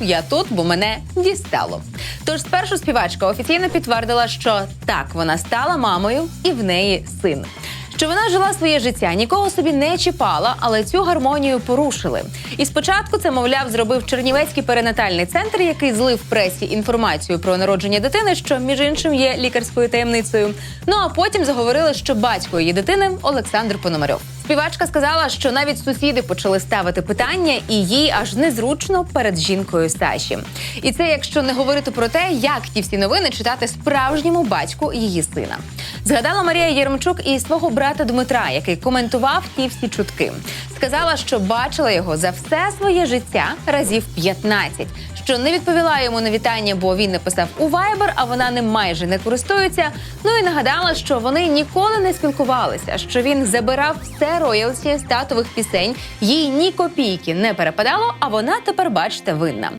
я тут, бо мене дістало. Тож спершу співачка офіційно підтвердила, що так вона стала мамою і в неї син. Що вона жила своє життя, нікого собі не чіпала, але цю гармонію порушили. І спочатку це, мовляв, зробив Чернівецький перинатальний центр, який злив пресі інформацію про народження дитини, що між іншим є лікарською таємницею. Ну а потім заговорили, що батько її дитини Олександр Пономарьов. Співачка сказала, що навіть сусіди почали ставити питання, і їй аж незручно перед жінкою Саші. І це якщо не говорити про те, як ті всі новини читати справжньому батьку її сина. Згадала Марія Єремчук і свого брата Дмитра, який коментував ті всі чутки. Сказала, що бачила його за все своє життя разів 15, що не відповіла йому на вітання, бо він написав у Viber, а вона ним майже не користується. Ну і нагадала, що вони ніколи не спілкувалися, що він забирав все роялті з татових пісень, їй ні копійки не перепадало, а вона тепер, бачите, винна.